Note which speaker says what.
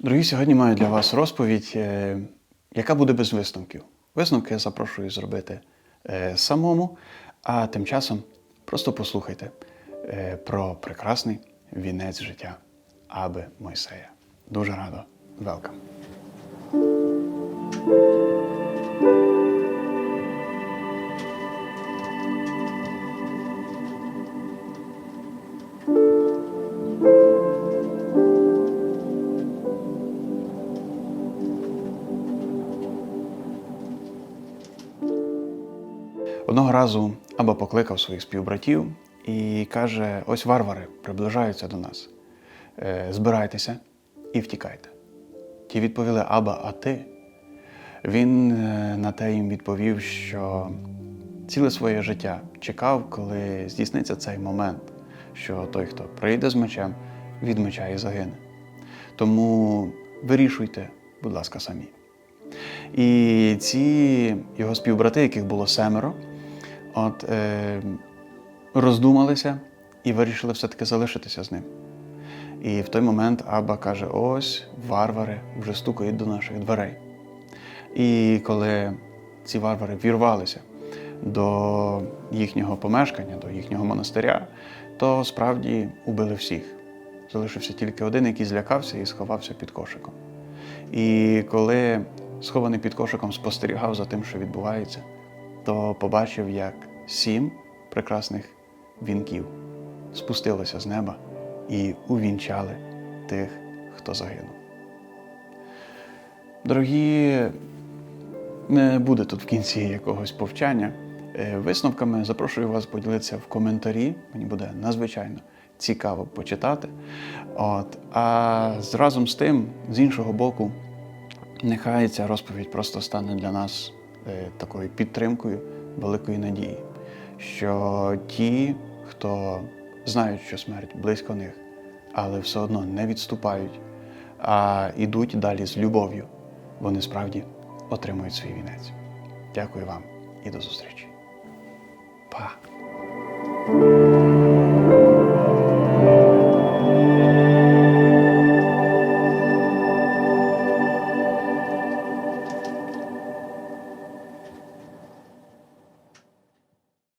Speaker 1: Дорогі, сьогодні маю для вас розповідь, е, яка буде без висновків. Висновки я запрошую зробити е, самому, а тим часом просто послухайте е, про прекрасний вінець життя Аби Мойсея. Дуже радо. Велкам. Одного разу Аба покликав своїх співбратів і каже: ось варвари приближаються до нас. Е, Збирайтеся і втікайте. Ті відповіли Аба, а ти? Він е, на те їм відповів, що ціле своє життя чекав, коли здійсниться цей момент, що той, хто прийде з мечем, від меча і загине. Тому вирішуйте, будь ласка, самі. І ці його співбрати, яких було семеро, от, е, роздумалися і вирішили все-таки залишитися з ним. І в той момент Аба каже: ось варвари вже стукають до наших дверей. І коли ці варвари вірвалися до їхнього помешкання, до їхнього монастиря, то справді убили всіх. Залишився тільки один, який злякався і сховався під кошиком. І коли схований під кошиком спостерігав за тим, що відбувається, то побачив, як сім прекрасних вінків спустилося з неба і увінчали тих, хто загинув. Дорогі, не буде тут в кінці якогось повчання. Е, Висновками запрошую вас поділитися в коментарі. Мені буде надзвичайно цікаво почитати. От. А разом з тим, з іншого боку, нехай ця розповідь просто стане для нас такою підтримкою великої надії, що ті, хто знають, що смерть близько них, але все одно не відступають, а йдуть далі з любов'ю, вони справді отримують свій вінець. Дякую вам і до зустрічі. Па!